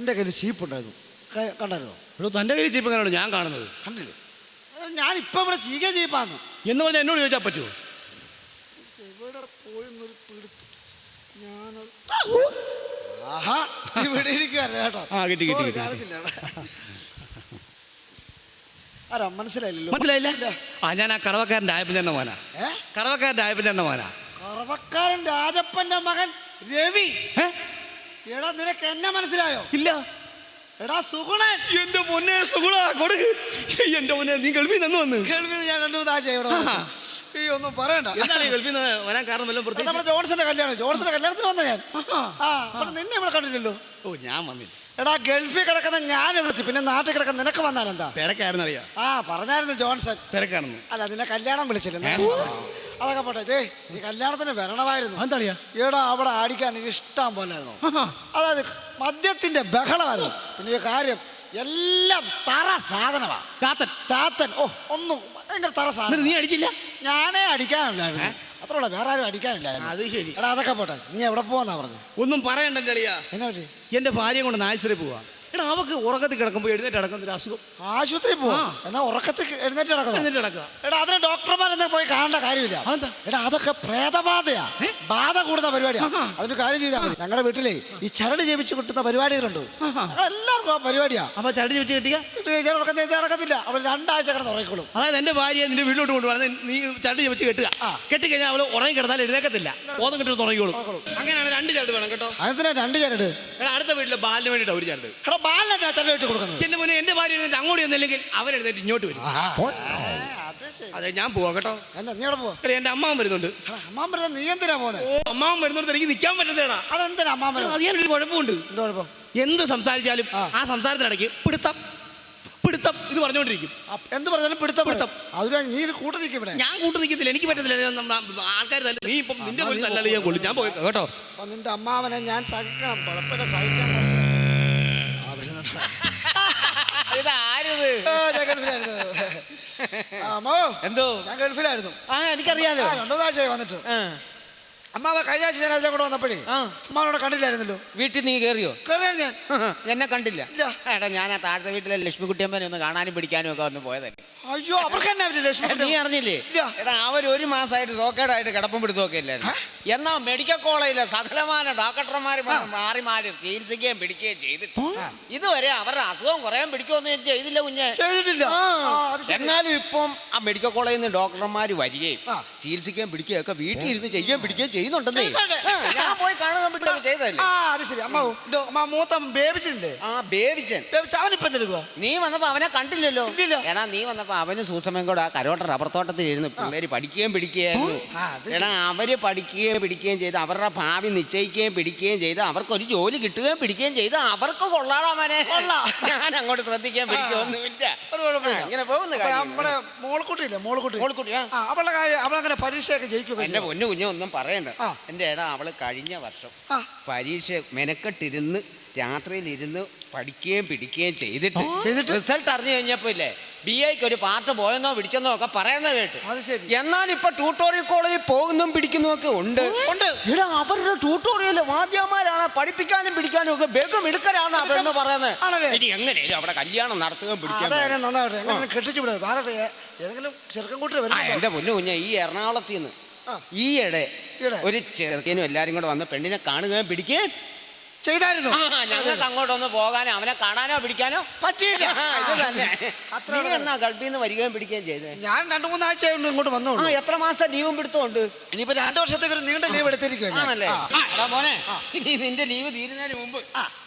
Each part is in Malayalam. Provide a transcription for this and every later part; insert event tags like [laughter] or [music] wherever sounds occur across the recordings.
എന്റെ കയ്യിൽ ചീപ്പ് ഉണ്ടായിരുന്നു ക- കണ്ടായിരുന്നോ? എടോ തന്റെ കയ്യിൽ ചീപ്പ് എങ്ങനെയാണ് ഞാൻ കാണുന്നത്? കണ്ടില്ലേ? ഞാൻ ഇപ്പം ഇവിടെ ചീക ചീപ്പാന്ന്. എന്ന് പറഞ്ഞാൽ എന്നോട് ചോദിച്ചാൽ പറ്റുമോ എവിടെ പോയെന്നൊരു പിടുത്തു. ഞാൻ ആഹാ ഇവിടെ ഇരിക്കുവായിരുന്നു കേട്ടോ. ആ, കിട്ടി, കിട്ടി, Sorry, കിട്ടി. ആരാ മനസ്സിലായില്ലല്ലോ. മനസ്സിലായില്ല? ഇല്ല. ആ ഞാൻ ആ കറവക്കാരന്റെ ആയപ്പൻ ചേട്ടന്റെ മോനാ. ഏ? കറവക്കാരന്റെ ആയപ്പൻ ചേട്ടന്റെ മോനാ. കറവക്കാരൻ രാജപ്പന്റെ മകൻ രവി. ഏ? എടാ നിനക്ക് എന്നെ മനസ്സിലായോ? ഇല്ല. എടാ സുഗുണൻ. എന്റെ പൊന്നെ സുഗുണ കൊടുക്ക് എന്റെ പൊന്നെ നീ ഗൾഫിൽ നിന്ന് വന്ന്. കേൾവി ഞാൻ രണ്ടു മൂന്ന് ആഴ്ച ഇവിടെ ഈ ഒന്നും പറയണ്ട. എന്താണ് ഗൾഫിൽ നിന്ന് വരാൻ കാരണം വല്ലതും പ്രത്യേകിച്ച്? നമ്മുടെ ജോൺസന്റെ കല്യാണം ജോൺസന്റെ കല്യാണത്തിന് വന്ന ഞാൻ. ആ അപ്പോൾ നിന്നെ ഇവിടെ കണ്ടില്ലല്ലോ. ഓ ഞാൻ വന്നില്ല. എടാ ഗൾഫിൽ കിടക്കുന്ന ഞാൻ വിളിച്ചു പിന്നെ നാട്ടിൽ കിടക്കുന്ന നിനക്ക് വന്നാലെന്താ? തിരക്കായിരുന്നു അറിയാം ആ പറഞ്ഞായിരുന്നു ജോൺസൺ. തിരക്കാണെന്ന് അല്ല നിന്നെ കല്യാണം വിളിച്ചില്ല. അതൊക്കെ പോട്ടെ. ദേ നീ കല്യാണത്തിന് വരണമായിരുന്നു. എന്താ ഏടാ അവിടെ അടിക്കാൻ ഇഷ്ടം പോലായിരുന്നു അതായത് മദ്യത്തിന്റെ ബഹളമായിരുന്നു. പിന്നെ ഈ കാര്യം എല്ലാം തറ സാധനമാ. ചാത്തൻ. ചാത്തൻ. ഓ ഒന്നും ഭയങ്കര തറ സാധനം. നീ അടിച്ചില്ല? ഞാനേ അടിക്കാനില്ലായിരുന്നു. അത്ര ഉള്ള വേറെ ആരും അടിക്കാനില്ലായിരുന്നു. അത് ശരി. എടാ അതൊക്കെ പോട്ടെ. നീ എവിടെ പോവാന്നാ പറഞ്ഞു? ഒന്നും പറയണ്ട അളിയാ എന്നാ എന്റെ ഭാര്യയും കൊണ്ട് നാശത്തിൽ പോവാ. എടാ അവക്ക് ഉറക്കത്തിൽ കിടക്കുമ്പോൾ എഴുന്നേറ്റ് കിടക്കുന്ന ഒരു അസുഖം. ആശുപത്രി പോവാ. എന്നാ ഉറക്കത്തിൽ എഴുന്നേറ്റ് നടക്കുന്നു. എഴുന്നേറ്റ് കിടക്കുക എടാ അതിന് ഡോക്ടർമാരെന്നാ പോയി കാണേണ്ട കാര്യമില്ല. അതെന്താ? എടാ അതൊക്കെ പ്രേതബാധയാ. ബാധ കൂടുന്ന പരിപാടിയാ. ആഹാ. അതിന് കാര്യം ചെയ്താൽ മതി. ഞങ്ങളുടെ വീട്ടിലെ ഈ ചരട് ജപിച്ച് കിട്ടുന്ന പരിപാടികളുണ്ട്. ആഹാ. എല്ലാവർക്കും ആ പരിപാടിയാ. അപ്പൊ ചരട് വെച്ച് കിട്ടിയ? കഴിച്ചാൽ ഉറക്കം ചെയ്ത് നടക്കത്തില്ല. അവൾ രണ്ടാഴ്ച കിടന്ന് ഉറങ്ങിക്കോളും. അതായത് എന്റെ ഭാര്യയെ നിന്റെ വീട്ടിലോട്ട് കൊണ്ടുപോകാൻ നീ ചരട് വെച്ച് കെട്ടുക. ആ. കെട്ടിക്കഴിഞ്ഞാൽ അവൾ ഉറങ്ങി കിടന്നാൽ എഴുന്നേക്കത്തില്ല. ബോധം കിട്ടുന്ന ഉറങ്ങിക്കോളും. അങ്ങനെയാണ് രണ്ട് ചരട് വേണം കേട്ടോ. അതിനാ രണ്ട് ചരട്? എടാ അടുത്ത വീട്ടിലെ ബാലിന് വേണ്ടിയിട്ട് ഒരു ചരട്. എടാ ബാലിനെ ചരട് വെച്ച് കൊടുക്കുന്നത്. എന്റെ മുന്നേ എന്റെ ഭാര്യ എഴുന്നേറ്റ് അങ്ങോട്ട് ചെന്നില്ലെങ്കിൽ അവൻ എഴുന്നേറ്റ് ഇങ്ങോട്ട് വരും. അത് ശരി. അതെ ഞാൻ പോവാ കേട്ടോ. എന്താ നീ എവിടെ പോവാ? എടാ എന്റെ അമ്മാവൻ വരുന്നുണ്ട്. എടാ അമ്മാൻ പറഞ്ഞ നീ എന്തിനാ പോകുന്നത് ഓ അമ്മാവൻ വരുന്നോടത്ത് എനിക്ക് നിൽക്കാൻ പറ്റത്തേടാ അതെന്തിനാ അമ്മാൻ പറയുന്നത് അത് ഞാനൊരു കുഴപ്പമുണ്ട്. എന്തോ കുഴപ്പം? എന്ത് സംസാരിച്ചാലും ആ. ആ സംസാരത്തിനിടയ്ക്ക് പിടുത്തം പിടുത്തം ഇത് പറഞ്ഞുകൊണ്ടിരിക്കും. അപ്പ് എന്ത് പറഞ്ഞാലും പിടുത്തം പിടുത്തം. അതിന് നീ ഒരു കൂട്ടം നിൽക്കും ഇവിടെ. ഞാൻ കൂട്ടു നിൽക്കത്തില്ല എനിക്ക് പറ്റത്തില്ല. ആൾക്കാർ തല്ല. നീ ഇപ്പം നിന്റെ എന്നാ ഒരു നീ തല്ലല്ലേ ഞാൻ കൊള്ളു. ഞാൻ പോയി കേട്ടോ. അപ്പൊ നിന്റെ അമ്മാവനെ ഞാൻ സഹിക്കണം. കുഴപ്പമില്ല സഹിക്കാൻ കുറച്ച്. ഞാൻ ഗൾഫിലായിരുന്നു. ആ, അമ്മോ എന്തോ? ഞാൻ ഗൾഫിലായിരുന്നു. ആ എനിക്കറിയാലോ. ആ, രണ്ടു പ്രാവശ്യമായി വന്നിട്ട്. അമ്മാവ കഴിഞ്ഞ ആഴ്ച ഞാൻ അതിലെ കൂടെ വന്നപ്പോഴേ. അമ്മാവനോട് കണ്ടില്ലായിരുന്നല്ലോ. വീട്ടിൽ നീ കയറിയോ കയറിയാ ഞാൻ. എന്നെ കണ്ടില്ല. എടാ ഞാൻ ആ താഴത്തെ വീട്ടിലെ ലക്ഷ്മിക്കുട്ടിയമ്മനെ ഒന്ന് കാണാനും പിടിക്കാനും ഒക്കെ വന്ന് പോയതല്ലേ. അയ്യോ അവർക്ക് തന്നെ അവർ ലക്ഷ്മി നീ അറിഞ്ഞില്ലേ. എടാ അവർ ഒരു മാസമായിട്ട് സോക്കേടായിട്ട് കിടപ്പം പിടുത്തമൊക്കെ ഇല്ലായിരുന്നു. എന്നാ മെഡിക്കൽ കോളേജിലെ സകലമാന ഡോക്ടർമാർ മാറി മാറി ചികിത്സിക്കുകയും പിടിക്കുകയും ചെയ്തിട്ട്. ഇതുവരെ അവരുടെ അസുഖം കുറയാൻ പിടിക്കുമെന്ന് ചെയ്തില്ല കുഞ്ഞെ. ചെയ്തിട്ടില്ല. എന്നാലും ഇപ്പം ആ മെഡിക്കൽ കോളേജിൽ നിന്ന് ഡോക്ടർമാർ വരികയും. ചികിത്സിക്കുകയും പിടിക്കുകയും ഒക്കെ വീട്ടിൽ ഇരുന്ന് ചെയ്യുകയും പിടിക്കുകയും ചെയ്യുന്നുണ്ടെന്നേ. ആ, ഞാൻ പോയി ചെയ്തതല്ലേ? ആ അത് ശരി. അമ്മാവും അമ്മ മൂത്ത ബേബിച്ചില്ലേ ആ ബേബിച്ചൻ. ബേബിച്ച് അവൻ ഇപ്പം എന്തെടുക്കുക നീ വന്നപ്പോ അവനെ കണ്ടില്ലല്ലോ. ഇല്ലില്ല. എടാ നീ വന്നപ്പോ അവന് സൂസമയും കൂടെ ആ കരോട്ട റബ്ബർ തോട്ടത്തിൽ ഇരുന്ന് പിള്ളേര് പഠിക്കുകയും പിടിക്കുകയായിരുന്നു. ആ, അത് ശരി. എടാ അവർ പഠിക്കുകയും പിടിക്കുകയും ചെയ്ത് അവരുടെ ഭാവി നിശ്ചയിക്കുകയും പിടിക്കുകയും ചെയ്ത് അവർക്കൊരു ജോലി കിട്ടുകയും പിടിക്കുകയും ചെയ്ത് അവർക്ക് കൊള്ളാടാ മനെ കൊള്ളാം. ഞാൻ അങ്ങോട്ട് ശ്രദ്ധിക്കാൻ പിടിക്കുകയൊന്നുമില്ല ഒരു കുഴപ്പമില്ല. ആ, ഇങ്ങനെ പോകുന്ന അപ്പൊ കാര്യം. നമ്മുടെ മോൾക്കുട്ടിയില്ലേ? മോൾക്കുട്ടി. മോൾക്കുട്ടി, ആ. ആ അവളുടെ കാര്യം അവളങ്ങനെ പരീക്ഷയൊക്കെ ജയിക്കുക എന്റെ പൊന്നു കുഞ്ഞു ഒന്നും പറയണ്ട. ആ. എന്റെ ഏടാ അവൾ കഴിഞ്ഞ വർഷം പരീക്ഷ മെനക്കെട്ടിരുന്ന് രാത്രിയിൽ ഇരുന്ന് പഠിക്കുകയും പിടിക്കുകയും ചെയ്തിട്ട്? റിസൾട്ട് അറിഞ്ഞു കഴിഞ്ഞപ്പോ ഇല്ലേ ബി ഐക്ക് ഒരു പാർട്ട് പോയെന്നോ പിടിച്ചെന്നോ ഒക്കെ പറയുന്നത് കേട്ടു അത് ശരി. എന്നാൽ ഇപ്പൊ ട്യൂട്ടോറിയൽ കോളേജിൽ പോകുന്നതും പിടിക്കുന്നതും ഒക്കെ ഉണ്ട് ഉണ്ട്. ഇവിടെ അവരുടെ ട്യൂട്ടോറിയൽ വാദ്യമാരാണ് പഠിപ്പിക്കാനും പിടിക്കാനും ഒക്കെ ബേഗം എടുക്കലാണ് അവരെന്ന് പറയുന്നത് ആണല്ലേ? ഇനി എങ്ങനെയാലും അവിടെ കല്യാണം നടത്തുകയും പിടിക്കാൻ അതായാലും നന്നാവട്ടെ എങ്ങനെ കെട്ടിച്ചു ഏ- ഏതെങ്കിലും ചെറുക്കൻ കൂട്ടി എന്റെ പൊന്നു കുഞ്ഞ ഈ എറണാകുളത്ത് നിന്ന് ഈ ഇടെ ഈയിടെ? ഒരു ചെറുക്കനും എല്ലാരും കൂടെ വന്ന് പെണ്ണിനെ കാണുകയും പിടിക്കുകയും ചെയ്തായിരുന്നു. ഞങ്ങൾക്ക് അങ്ങോട്ടൊന്ന് പോകാനോ അവനെ കാണാനോ പിടിക്കാനോ പറ്റിയില്ല. ആ, ഇത് തന്നെ. അത്ര എന്നാ ഗൾഫിൽ നിന്ന് വരികയും പിടിക്കുകയും ചെയ്തേ. ഞാൻ രണ്ടു മൂന്നാഴ്ച കൊണ്ട് ഇങ്ങോട്ട് ആ എത്ര മാസത്തെ ലീവും പിടുത്തമുണ്ട്? ഇനിയിപ്പോ രണ്ടു വർഷത്തേക്ക് ഒരു നീണ്ട ലീവ് എടുത്തിരിക്കുവാണല്ലേ മോനെ ഇനി നിന്റെ ലീവ് തീരുന്നതിന് മുമ്പ്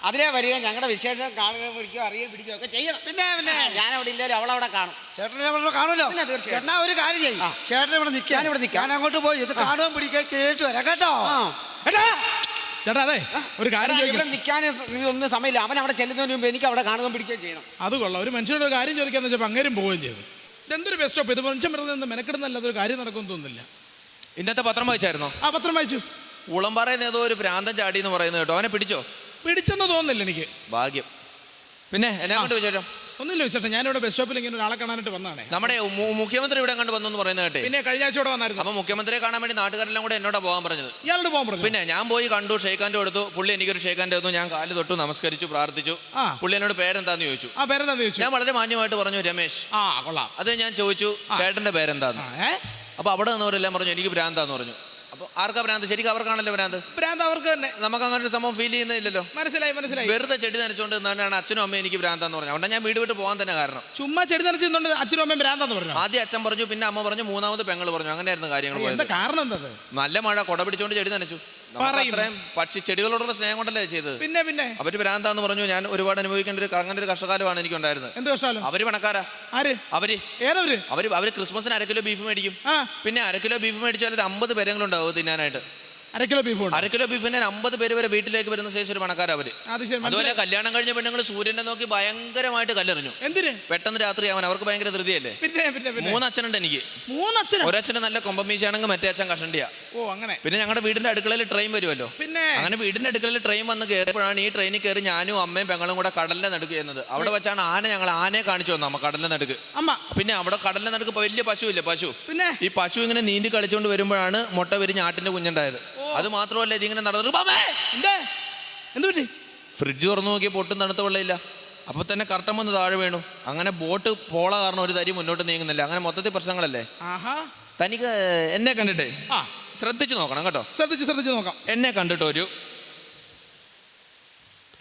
അതിലേ വരിക ഞങ്ങളുടെ വിശേഷം കാണുക പിടിക്കുകയോ അറിയുകയും പിടിക്കുകയോ ഒക്കെ ചെയ്യണം. പിന്നെ പിന്നെ. ഞാൻ അവിടെ ഇല്ലാലും അവളവിടെ കാണും. ചേട്ടനെ അവിടെ കാണുമല്ലോ? എന്നാ ഒരു കാര്യം ചെയ്യും. ചേട്ടനെ ഇവിടെ നിൽക്കാൻ ഇവിടെ നിൽക്കാൻ അങ്ങോട്ട് പോയി ഇത് കാണുകയും പിടിക്കാൻ കേട്ട് വരാം കേട്ടോ? ചേട്ടാ അതെ ഒരു കാര്യം ചോദിക്കാൻ ഇവിടെ ചോദിക്കണം നിൽക്കാൻ ഒന്നും സമയമില്ല. അവൻ അവിടെ ചെല്ലുന്നതിന് മുമ്പ് എനിക്ക് അവിടെ കാണുകയും പിടിക്കുകയും ചെയ്യണം. അത് കൊള്ളാം. ഒരു മനുഷ്യനോട് ഒരു കാര്യം ചോദിക്കാന്ന് വെച്ചാൽ അങ്ങേരും പോവുകയും ചെയ്തു. ഇതെന്തൊരു ബെസ്റ്റ് ഓപ്പ് ഇത് മനുഷ്യൻ വെറുതെ നിന്ന് മെനക്കെടുന്നല്ലാതെ ഒരു കാര്യം നടക്കുമെന്ന് തോന്നുന്നില്ല. ഇന്നത്തെ പത്രം വായിച്ചായിരുന്നോ? ആ പത്രം വായിച്ചു. ഉളംപാറയിൽ ഏതോ ഒരു പ്രാന്തൻ ചാടി എന്ന് പറയുന്നത് കേട്ടോ. അവനെ പിടിച്ചോ? പിടിച്ചെന്ന് തോന്നുന്നില്ല എനിക്ക്. ഭാഗ്യം. പിന്നെ എന്നെ കൊണ്ട് വിചാരം ഒന്നുമില്ല വിശേഷം. ഞാനിവിടെ ബസ് സ്റ്റോപ്പിൽ ഇങ്ങനെ ഒരാളെ കാണാനായിട്ട് വന്നതാണേ. നമ്മുടെ മു- മുഖ്യമന്ത്രി ഇവിടെ കണ്ട് വന്നു എന്ന് പറയുന്നത് കേട്ടെ. പിന്നെ കഴിഞ്ഞ ആഴ്ച ഇവിടെ വന്നായിരുന്നു. അപ്പൊ മുഖ്യമന്ത്രിയെ കാണാൻ വേണ്ടി നാട്ടുകാരെല്ലാം കൂടെ എന്നോട് പോകാൻ പറഞ്ഞത്. ഇയാളോട് പോകാൻ പറഞ്ഞു? പിന്നെ ഞാൻ പോയി കണ്ടു ഷേഖാന്റെ കൊടുത്തു. പുള്ളി എനിക്കൊരു ഷേഖാന്റെ തന്നു. ഞാൻ കാൽ തൊട്ടു നമസ്കരിച്ചു പ്രാർത്ഥിച്ചു. ആ. പുള്ളി എന്നോട് പേരെന്താന്ന് ചോദിച്ചു. ആ പേരെന്താന്ന് ചോദിച്ചു? ഞാൻ വളരെ മാന്യമായിട്ട് പറഞ്ഞു രമേശ്. ആ കൊള്ളാം. അത് ഞാൻ ചോദിച്ചു ചേട്ടന്റെ പേരെന്താന്ന്. ആ, ഏ? അപ്പൊ അവിടെ നിന്നവരെല്ലാം പറഞ്ഞു എനിക്ക് ഭ്രാന്താന്ന് പറഞ്ഞു. അപ്പൊ ആർക്കാ ഭ്രാന്ത്? ശരിക്കും അവർക്കാണല്ലോ ഭ്രാന്ത്? ഭ്രാന്ത് അവർക്ക് തന്നെ. നമുക്ക് അങ്ങനെ ഒരു സംഭവം ഫീൽ ചെയ്യുന്നില്ലല്ലോ. മനസ്സിലായി മനസ്സിലായി. വെറുതെ ചെടി നനച്ചുകൊണ്ട് നിന്നാണ് അച്ഛനും അമ്മയും എനിക്ക് ഭ്രാന്താന്ന് പറഞ്ഞു അതുകൊണ്ട് ഞാൻ വീട് വിട്ട് പോകാൻ തന്നെ കാരണം. ചുമ്മാ ചെടി നനച്ച് നിന്നുകൊണ്ട് അച്ഛനും അമ്മയും ഭ്രാന്താന്ന് പറഞ്ഞു? ആദ്യം അച്ഛൻ പറഞ്ഞു പിന്നെ അമ്മ പറഞ്ഞു മൂന്നാമത് പെങ്ങൾ പറഞ്ഞു. അങ്ങനെയായിരുന്നു കാര്യങ്ങൾ പോയത്. കാരണം എന്താ നല്ല മഴ കൊട പിടിച്ചോണ്ട് ചെടി നനച്ചു. പറയും. പക്ഷി ചെടികളോടുള്ള സ്നേഹം കൊണ്ടല്ലേ ചെയ്തത്. പിന്നെ പിന്നെ. അവർ ഭ്രാന്താന്ന് പറഞ്ഞു. ഞാൻ ഒരുപാട് അനുഭവിക്കേണ്ട ഒരു അങ്ങനെ ഒരു കഷ്ടകാലമാണ് എനിക്ക് ഉണ്ടായിരുന്നത് എന്ത് കഷ്ടകാലം? അവർ പണക്കാരാ. ആര്? അവർ. ഏതവര്? അവർ അവർ ക്രിസ്മസിന് അര കിലോ ബീഫ് മേടിക്കും. പിന്നെ അര കിലോ ബീഫ് മേടിച്ചാൽ ഒരു അമ്പത് പേരെങ്കിലും ഉണ്ടാവും തിന്നാനായിട്ട്. അര കിലോ ബീഫ് ഉണ്ട്. അര കിലോ ബീഫിന് അമ്പത് പേര് വരെ വീട്ടിലേക്ക് വരുന്ന സൈസ് ഒരു പണക്കാരാ അവർ. അതുപോലെ കല്യാണം കഴിഞ്ഞ പെണ്ണുങ്ങൾ സൂര്യനെ നോക്കി ഭയങ്കരമായിട്ട് കല്ലെറിഞ്ഞു. എന്തിന്? പെട്ടെന്ന് രാത്രി ആവാൻ അവർക്ക് ഭയങ്കര ധൃതിയല്ലേ? മൂന്നച്ഛനുണ്ട് എനിക്ക്. മൂന്നച്ഛൻ ഒരച്ഛന് നല്ല കൊമ്പമീശാണെങ്കിൽ മറ്റേ അച്ഛൻ കഷണ്ടിയാ. ഓ അങ്ങനെ. പിന്നെ ഞങ്ങളുടെ വീടിന്റെ അടുക്കളയിൽ ട്രെയിൻ വരുമല്ലോ പിന്നെ? അങ്ങനെ വീടിന്റെ അടുക്കളയിൽ ട്രെയിൻ വന്ന് കയറിയപ്പോഴാണ് ഈ ട്രെയിനിൽ കയറി ഞാനും അമ്മയും പെങ്ങളും കൂടെ കടലിന്റെ നടുക്ക് ചെയ്യുന്നത് അവിടെ വെച്ചാണ് ആന ഞങ്ങൾ ആനയെ കാണിച്ചു വന്നു അമ്മ കടലിന്റെ നടുക്ക്. അമ്മ. പിന്നെ അവിടെ കടലിന്റെ നടുക്ക് വലിയ പശു ഇല്ലേ പശു? പിന്നെ? ഈ പശു ഇങ്ങനെ നീന്തി കളിച്ചുകൊണ്ട് വരുമ്പോഴാണ് മുട്ട വിരിഞ്ഞ് ആട്ടിന്റെ കുഞ്ഞുണ്ടായത്. അത് മാത്രമല്ല ഇതിങ്ങനെ നടന്നു എന്താ? എന്ത് പറ്റി? ഫ്രിഡ്ജ് തുറന്നു നോക്കിയ പൊട്ടും തണുത്ത വെള്ളമില്ല. അപ്പൊ തന്നെ കർട്ടം വന്ന് താഴെ വീണു. അങ്ങനെ ബോട്ട് പോള കാരണം ഒരു തരി മുന്നോട്ട് നീങ്ങുന്നില്ല. അങ്ങനെ മൊത്തത്തിൽ പ്രശ്നങ്ങളല്ലേ? തനിക്ക് എന്നെ കണ്ടിട്ടേ? ശ്രദ്ധിച്ചു നോക്കണം കേട്ടോ. ശ്രദ്ധിച്ച് ശ്രദ്ധിച്ച് നോക്കാം. എന്നെ കണ്ടിട്ട് ഒരു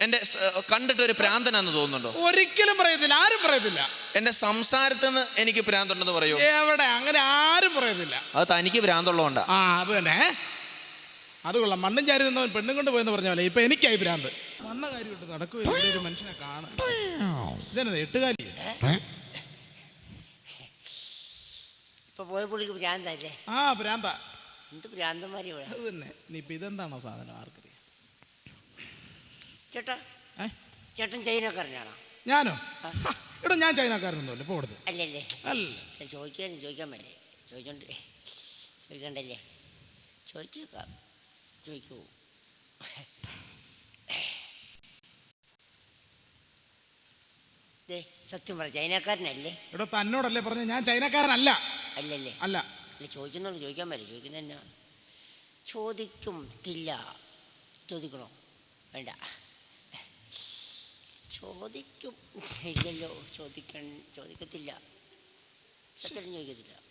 എന്റെ കണ്ടിട്ട് ഒരു പ്രാന്തനാന്ന് തോന്നുന്നുണ്ടോ? ഒരിക്കലും പറയത്തില്ല. ആരും പറയത്തില്ല. എന്റെ സംസാരത്തിൽ നിന്ന് എനിക്ക് പ്രാന്തുണ്ടെന്ന് പറയൂ. എവിടെ? അങ്ങനെ ആരും പറയത്തില്ല. അത് തനിക്ക് പ്രാന്തുള്ളതുകൊണ്ടാ. ആ അത് തന്നെ. അത് കൊള്ളാം. മണ്ണും ചാരി നിന്നവൻ പെണ്ണും കൊണ്ട് പോയെന്ന് പറഞ്ഞ പോലെ ഇപ്പൊ എനിക്കായി ഭ്രാന്ത് വന്ന കാര്യമായിട്ട് നടക്കുകയില്ല ഒരു മനുഷ്യനെ കാണാൻ. ഇതന്നെ എട്ടുകാലി ഇപ്പൊ പോയ പുള്ളിക്ക് ഭ്രാന്തല്ലേ ആ ഭ്രാന്ത. എന്ത് ഭ്രാന്തന്മാരി ഇവിടെ? അത് തന്നെ. ഇനിയിപ്പോ ഇതെന്താണോ സാധനം? ആർക്കറിയാം. ചേട്ടാ ഏ? ചേട്ടൻ ചൈനക്കാരനാണോ? ഞാനോ? ഇവിടെ ഞാൻ ചൈനക്കാരനൊന്നുമല്ല. കൊടുത്ത്? അല്ലല്ലേ. അല്ല. ചോദിക്കാനും ചോദിക്കാൻ പറ്റേ ചോദിച്ചോണ്ട് ചോദിക്കണ്ടല്ലേ? ചോദിച്ചേക്കാം. ചോദിക്കൂ. സത്യം പറ ചൈനക്കാരനല്ലേ? എടോ തന്നോടല്ലേ പറഞ്ഞ ഞാൻ ചൈനക്കാരനല്ല. അല്ലല്ലേ? അല്ല. അല്ല ചോദിച്ചെന്നുള്ളൂ ചോദിക്കാൻ പറ്റില്ല. ചോദിക്കുന്ന തന്നെ ചോദിക്കും തില്ല ചോദിക്കണോ? വേണ്ട. ചോദിക്കും. ഇല്ലല്ലോ ചോദിക്കൺ ചോദിക്കത്തില്ല. സത്യം ചോദിക്കത്തില്ല.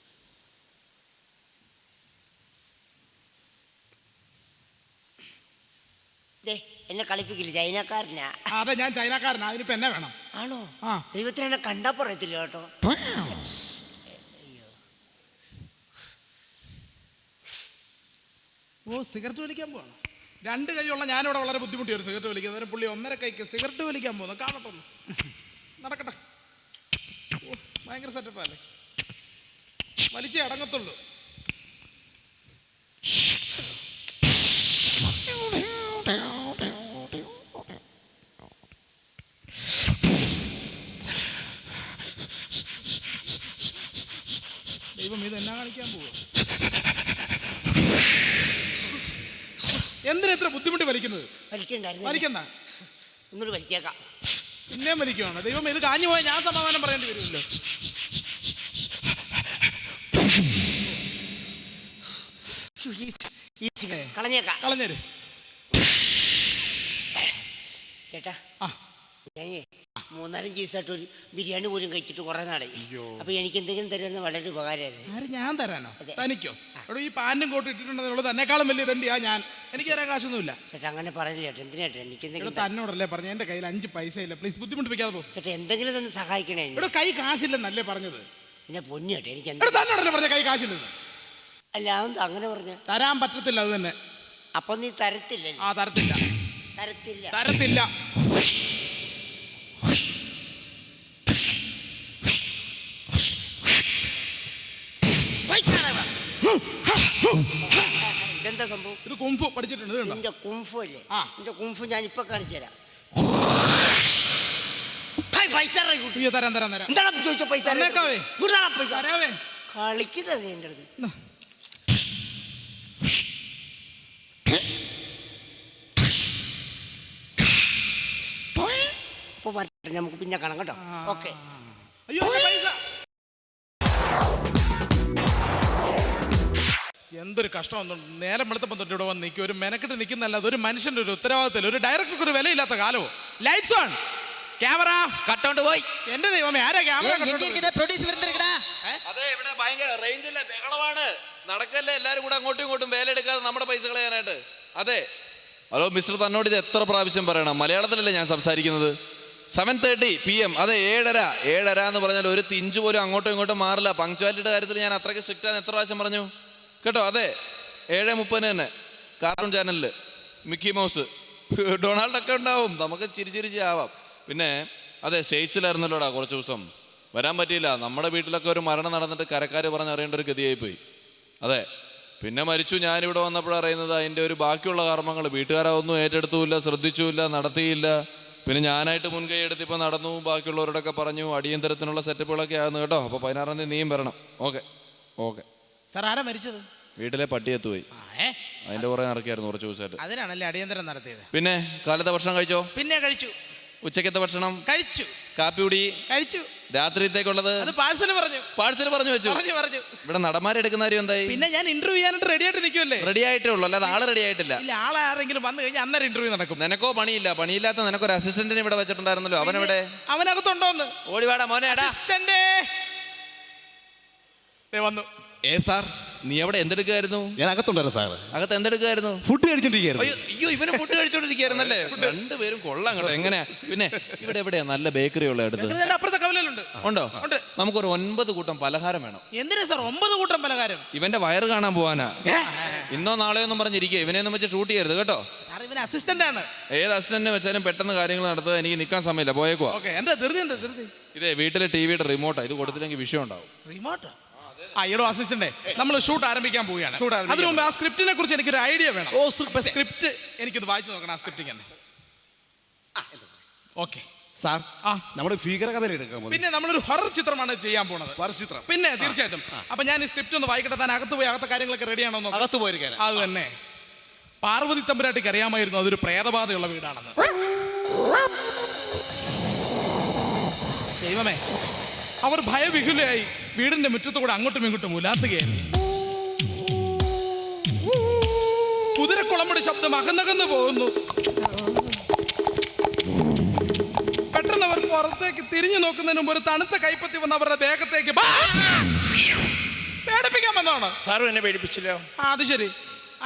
ദേ എന്നെ കളിപ്പിക്കില്ല? ചൈനക്കാരനാ. അതെ ഞാൻ ചൈനക്കാരനാ. അതിനിപ്പോ എന്നെ വേണം. ആണോ? ആ. ദൈവത്തിന് എന്നെ കണ്ടാ പറയത്തില്ല കേട്ടോ. ഓ സിഗരറ്റ് വലിക്കാൻ പോവാണ്. രണ്ട് കൈയുള്ള ഞാനിവിടെ വളരെ ബുദ്ധിമുട്ടി ഒരു സിഗരറ്റ് വലിക്കുന്നത് അതിന് പുള്ളി ഒന്നര കൈക്ക് സിഗരറ്റ് വലിക്കാൻ പോകുന്നു. കാണട്ടെ ഒന്ന്. നടക്കട്ടെ. ഓ ഭയങ്കര സെറ്റപ്പല്ലേ വലിച്ചേ അടങ്ങത്തുള്ളൂ. ദൈവം ഇത് എന്നാ കാണിക്കാൻ പോവുക എന്തിനാ ഇത്ര ബുദ്ധിമുട്ട് വലിക്കുന്നത്? വലിക്കണ്ടായിരുന്നു. വലിക്കണ്ട. ഒന്നുകൂടി വലിച്ചേക്കാം. പിന്നെയും വലിക്കുവാണ്. ദൈവം ഇത് കാഞ്ഞു പോയാൽ ഞാൻ സമാധാനം പറയേണ്ടി വരുമല്ലോ. കളഞ്ഞേക്കാം. കളഞ്ഞേര്. ചേട്ടാ. ആ. ഞാനേ മൂന്നാലും ചീസായിട്ട് ഒരു ബിരിയാണി പോലും കഴിച്ചിട്ട് കുറേ നാളായി. അപ്പൊ എനിക്ക് എന്തെങ്കിലും തരുമെന്ന് വളരെ ഉപകാരമായിരുന്നു. ആര് ഞാൻ തരാനോ? അതെ. തനിക്കോ? എടോ ഈ പാന്റും കോട്ടും ഇട്ടിട്ടുണ്ടെന്നുള്ളത് തന്നെക്കാളും വലിയ തണ്ടിയാ ഞാൻ. എനിക്ക് തരാൻ കാശൊന്നുമില്ല. ചേട്ടാ അങ്ങനെ പറയില്ല ചേട്ടാ എന്തിനാ ചേട്ടാ? എനിക്ക് ഇവിടെ എന്തെങ്കിലും ത- തന്നോടല്ലേ പറഞ്ഞ എന്റെ കയ്യിൽ അഞ്ച് പൈസ ഇല്ല പ്ലീസ് ബുദ്ധിമുട്ടിപ്പിക്കാതെ പോ. ചേട്ടാ എന്തെങ്കിലും ഒന്ന് സഹായിക്കണേ എന്നെ. ഇവിടെ കൈ കാശില്ലെന്നല്ലേ പറഞ്ഞത്? പിന്നെ പൊന്നു ചേട്ടാ എനിക്ക് ഇവിടെ എന്ത് തന്നോടല്ലേ പറഞ്ഞ കൈ കാശില്ലെന്ന്? അല്ല അതെന്താ അങ്ങനെ പറഞ്ഞു? തരാൻ പറ്റത്തില്ല അത് തന്നെ. അപ്പൊ നീ തരത്തില്ല ആ തരത്തില്ല. തരത്തില്ല. തരത്തില്ല. ഇതെന്താ സംഭവം? ഇത് കുംഫു പഠിച്ചിട്ടുണ്ട് ഇത് കണ്ടോ? നിന്റെ കുംഫു അല്ലേ? ആ. നിന്റെ കുംഫു ഞാൻ ഇപ്പൊ കാണിച്ചു തരാം. ഹൈ, പൈസ ഇറക്കി കൂട്ടി. അയ്യോ തരാൻ തരാൻ തരാം. എന്താണ് ചോദിച്ച പൈസ? തന്നേക്കാവേ. ഇങ്ങോട്ടാ പൈസ. തരാവേ. കളിക്കുന്നത് എന്റെ അടുത്ത്. എന്നാ. ഇപ്പൊ നമുക്ക് പിന്നെ കാണാം കേട്ടോ ഓക്കെ അയ്യോ എന്റെ പൈസ എന്തൊരു കഷ്ടം. നേരം വെളുത്തപ്പം തൊട്ട് ഇവിടെ വന്ന് നിൽക്കും. ഒരു മെനക്കെട്ട് നിൽക്കുന്നല്ല അതൊരു മനുഷ്യന്റെ ഒരു ഉത്തരവാദിത്തം ഒരു ഡയറക്ടർക്ക് ഒരു വിലയില്ലാത്ത കാലവും. ലൈറ്റ്സ് ഓൺ ക്യാമറ കട്ടോണ്ട് പോയി. എന്റെ ദൈവമേ ആരാ ക്യാമറ അതെ ഇവിടെ ഭയങ്കര റേഞ്ചില്ല ബഹളമാണ്. നടക്കല്ലേ എല്ലാരും കൂടെ അങ്ങോട്ടും ഇങ്ങോട്ടും വേലെടുക്കാതെ നമ്മുടെ പൈസ കളയാനായിട്ട്. അതെ. ഹലോ മിസ്റ്റർ തന്നോട് ഇത് എത്ര പ്രാവശ്യം പറയണം? മലയാളത്തിലല്ലേ ഞാൻ സംസാരിക്കുന്നത്? സെവൻ തേർട്ടി പി എം അതെ ഏഴര. ഏഴര എന്ന് പറഞ്ഞാൽ ഒരു തിഞ്ച് പോലും അങ്ങോട്ടും ഇങ്ങോട്ടും മാറില്ല. പങ്ക്ച്വാലിറ്റിയുടെ കാര്യത്തിൽ ഞാൻ അത്രയ്ക്ക് സ്ട്രിക്റ്റ് ആണ് എത്ര പ്രാവശ്യം പറഞ്ഞു? കേട്ടോ അതെ. ഏഴ് മുപ്പതിന് തന്നെ. കാർട്ടൂൺ ചാനലിൽ മിക്കി മൗസ് ഡൊണാൾഡ് ഒക്കെ ഉണ്ടാവും. നമുക്ക് ചിരിച്ചിരിച്ച് ആവാം. പിന്നെ അതെ സ്റ്റേറ്റ്സിലായിരുന്നല്ലോടാ കുറച്ച് ദിവസം. വരാൻ പറ്റിയില്ല. നമ്മുടെ വീട്ടിലൊക്കെ ഒരു മരണം നടന്നിട്ട് കരക്കാർ പറഞ്ഞ് അറിയേണ്ട ഒരു ഗതിയായി പോയി അതെ. പിന്നെ മരിച്ചു. ഞാനിവിടെ വന്നപ്പോഴറിയുന്നത് അതിന്റെ ഒരു ബാക്കിയുള്ള കർമ്മങ്ങൾ വീട്ടുകാരൊന്നും ഏറ്റെടുത്തുമില്ല ശ്രദ്ധിച്ചുമില്ല നടത്തിയില്ല. പിന്നെ ഞാനായിട്ട് മുൻകൈ എടുത്ത് ഇപ്പോൾ നടന്നു ബാക്കിയുള്ളവരോടൊക്കെ പറഞ്ഞു അടിയന്തരത്തിനുള്ള സെറ്റപ്പുകളൊക്കെ ആയിരുന്നു കേട്ടോ. അപ്പോൾ പതിനാറാം തീയതി നീയും വരണം. Okay okay. സാർ ആരാ മരിച്ചത്? വീട്ടിലെ പട്ടിയെത്തു പോയി അതിന്റെ പുറകെ നടക്കുകയായിരുന്നു കുറച്ച് ദിവസമായിട്ട്. അതിനാണല്ലേ അടിയന്തരം നടത്തിയത്? പിന്നെ കാലത്തെ ഭക്ഷണം കഴിച്ചോ? പിന്നെ കഴിച്ചു. ഉച്ചക്കത്തെ ഭക്ഷണം? കഴിച്ചു. കാപ്പി കുടി കഴിച്ചു. രാത്രിത്തേക്കുള്ളത്? അത് പാഴ്സൽ പറഞ്ഞു. പാഴ്സൽ പറഞ്ഞു വെച്ചു. പറഞ്ഞു പറഞ്ഞു. ഇവിടെ നടന്മാരെടുക്കുന്ന കാര്യം എന്തായി? പിന്നെ ഞാൻ ഇന്റർവ്യൂ ചെയ്യാനായിട്ട് റെഡി ആയിട്ട് നിൽക്കുമല്ലേ റെഡി ആയിട്ടേ ഉള്ളൂ അല്ലാതെ ആൾ റെഡി ആയിട്ടില്ല. ഇല്ല ആളാരെങ്കിലും വന്നു കഴിഞ്ഞാൽ അന്നേരം ഇന്റർവ്യൂ നടക്കും. നിനക്കോ പണിയില്ല പണിയില്ലാത്ത നിനക്കൊരു അസിസ്റ്റന്റിനെ ഇവിടെ വെച്ചിട്ടുണ്ടായിരുന്നല്ലോ. അവനവിടെ അവനകത്തുണ്ടോന്ന്? ഓടിവാടാ മോനെ അസിസ്റ്റന്റ് വന്നു. ഏ സാർ നീ അവിടെ എന്തെടുക്കായിരുന്നു ഞാൻ അകത്തുണ്ടായിരുന്നു സാർ അകത്ത് എന്തെടുക്കായിരുന്നു ഫുഡ് കഴിച്ചോണ്ടിരിക്കുന്നു അയ്യോ അയ്യോ ഇവന് ഫുഡ് കഴിച്ചോണ്ടിരിക്കായിരുന്നല്ലേ [laughs] രണ്ടുപേരും കൊള്ളാം കേട്ടോ. എങ്ങനെയാ? പിന്നെ ഇവിടെ എവിടെയാ? നല്ല ബേക്കറി ഉള്ള അടുത്ത്. അപ്പുറത്തെ കവലുണ്ട് ഉണ്ടോ? ഉണ്ട്. നമുക്കൊരു ഒൻപത് കൂട്ടം പലഹാരം വേണം. എന്തിനാ സാർ ഒമ്പത് കൂട്ടം പലഹാരം? ഇവന്റെ വയറ് കാണാൻ പോവാനാ. ഇന്നോ നാളെയോ ഒന്നും പറഞ്ഞിരിക്കുക. ഇവനെ ഒന്നും വെച്ച് ഷൂട്ട് ചെയ്യരുത് കേട്ടോ. ഇവന് അസിസ്റ്റന്റ് ആണ്. ഏത് അസിസ്റ്റന്റ് വെച്ചാലും പെട്ടെന്ന് കാര്യങ്ങൾ നടത്തുക. എനിക്ക് നിൽക്കാൻ സമയമില്ല. പോയേക്കുവാ. ഓക്കെ. എന്താ ധൃതി എന്താ ധൃതി? ഇതേ വീട്ടിലെ ടിവിയുടെ റിമോട്ടാ ഇത് കൊടുത്തില്ലെങ്കിൽ വിഷയം ഉണ്ടാവും. റിമോട്ടോ ആ എടോ അസിസ്റ്റന്റ് നമ്മൾ ഷൂട്ട് ആരംഭിക്കാൻ പോവുകയാണ്. ആരംഭിക്കാൻ അതിനു മുമ്പ് ആ സ്ക്രിപ്റ്റിനെ കുറിച്ച് എനിക്കൊരു ഐഡിയ വേണം. ഓ സ്ക്രിപ്റ്റ് എനിക്കിത് വായിച്ചു നോക്കണം ആ സ്ക്രിപ്റ്റിംഗ് തന്നെ ഓക്കെ. സാർ ആ. നമ്മുടെ ഭീകര കഥ എടുക്കാം പിന്നെ നമ്മളൊരു ഹൊറർ ചിത്രമാണ് ചെയ്യാൻ പോണത്. ചിത്രം. പിന്നെ തീർച്ചയായിട്ടും. അപ്പൊ ഞാൻ ഈ സ്ക്രിപ്റ്റ് ഒന്ന് വായിക്കട്ടെ താൻ അകത്ത് പോയി അകത്തെ കാര്യങ്ങളൊക്കെ റെഡിയാണോ നോക്കാം. അകത്ത് പോയിരിക്കാൻ അത് തന്നെ. പാർവതി തമ്പുരാട്ടിക്ക് അറിയാമായിരുന്നു അതൊരു പ്രേതബാധയുള്ള വീടാണെന്ന്. ദൈവമേ അവർ ഭയവിഹുലയായി. വീടിന്റെ മുറ്റത്തുകൂടെ അങ്ങോട്ടും ഇങ്ങോട്ടും ഉലാത്തുകയായിരുന്നു കുതിരക്കുളമ്പടി ശബ്ദം അകന്നകന്ന് പോകുന്നു. പെട്ടെന്ന് അവർ പുറത്തേക്ക് തിരിഞ്ഞു നോക്കുന്നതിന് മുമ്പ് ഒരു തണുത്ത കൈപ്പത്തി വന്ന് അവരുടെ ദേഹത്തേക്ക്! പേടിപ്പിക്കാൻ വന്നതാണ്? സാറും എന്നെ പേടിപ്പിച്ചില്ല. അത് ശരി.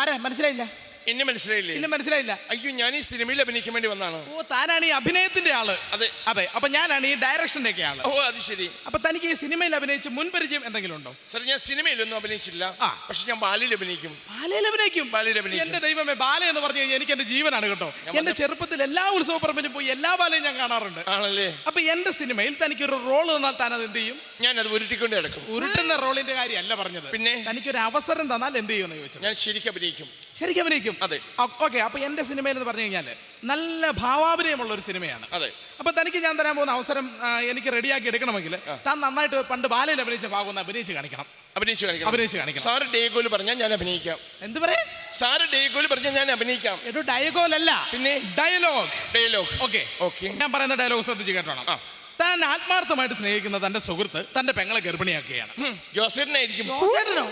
ആരാ? മനസ്സിലായില്ല. എന്നെ മനസ്സിലായില്ലേ? ഇല്ല മനസ്സിലായില്ല. അയ്യോ ഞാൻ ഈ സിനിമയിൽ അഭിനയിക്കാൻ വേണ്ടി വന്നാണ് ഓ താനാണ് ഈ അഭിനയത്തിന്റെ ആൾ. അതെ. അതെ അപ്പൊ ഞാനാണ് ഈ ഡയറക്ഷന്റെ ഒക്കെ ആൾ. ഓ അത് ശരി. അപ്പൊ തനിക്ക് ഈ സിനിമയിൽ അഭിനയിച്ച് മുൻപരിചയം എന്തെങ്കിലും ഉണ്ടോ? സർ ഞാൻ സിനിമയിലൊന്നും അഭിനയിച്ചില്ല ആ. പക്ഷെ ഞാൻ ബാലയിൽ അഭിനയിക്കും. ബാലയിൽ അഭിനയിക്കും? ബാലയിൽ അഭിനയിക്കും. എന്റെ ദൈവമേ ബാല എന്ന് പറഞ്ഞു കഴിഞ്ഞാൽ എനിക്ക് എന്റെ ജീവനാണ് കേട്ടോ. എന്റെ ചെറുപ്പത്തിൽ എല്ലാ ഉത്സവ പറമ്പിലും പോയി എല്ലാ ബാലയും ഞാൻ കാണാറുണ്ട്. ആണല്ലേ? അപ്പൊ എന്റെ സിനിമയിൽ തനിക്ക് ഒരു റോൾ തന്നാൽ താൻ അത് എന്ത് ചെയ്യും? ഞാൻ അത് ഉരുട്ടിക്കൊണ്ട് കിടക്കും ഉരുട്ടുന്ന റോളിന്റെ കാര്യമല്ല പറഞ്ഞത്. പിന്നെ? തനിക്കൊരു അവസരം തന്നാൽ എന്ത് ചെയ്യുമെന്ന് ചോദിച്ചു ഞാൻ ശരിക്കും അഭിനയിക്കും. ശരിക്കും അഭിനയിക്കും. അതെ. ഓക്കെ അപ്പൊ എന്റെ സിനിമയിൽ എന്ന് പറഞ്ഞു കഴിഞ്ഞാൽ നല്ല ഭാവാഭിനയമുള്ള ഒരു സിനിമയാണ്. അതെ. അപ്പൊ തനിക്ക് ഞാൻ തരാൻ പോകുന്ന അവസരം ആ, എനിക്ക് റെഡിയാക്കി എടുക്കണമെങ്കിൽ താൻ നന്നായിട്ട് പണ്ട് ബാലയിൽ അഭിനയിച്ച ഭാഗം ഒന്ന് അഭിനയിച്ച് കാണിക്കണം. അഭിനയിച്ചു കാണിക്കണം. അഭിനയിച്ച് കാണിക്കണം. സാറ് ഡേഗോൽ പറഞ്ഞാൽ ഞാൻ അഭിനയിക്കാം. എന്ത് പറയാ? സാറ് ഡേഗോൽ പറഞ്ഞാൽ ഞാൻ അഭിനയിക്കാം. എടോ ഡയഗോലല്ല. പിന്നെ? ഡയലോഗ്. ഡയലോഗ്. ഓക്കെ. ഓക്കെ. ഞാൻ പറയുന്ന ഡയലോഗ് ശ്രദ്ധിച്ച് കേട്ടോണം. ആ. താൻ ആത്മാർത്ഥമായിട്ട് സ്നേഹിക്കുന്ന തന്റെ സുഹൃത്ത് തന്റെ പെങ്ങളെ ഗർഭിണിയാക്കുകയാണ്. ജോസേട്ടനായിരിക്കും. ജോസേട്ടനോ?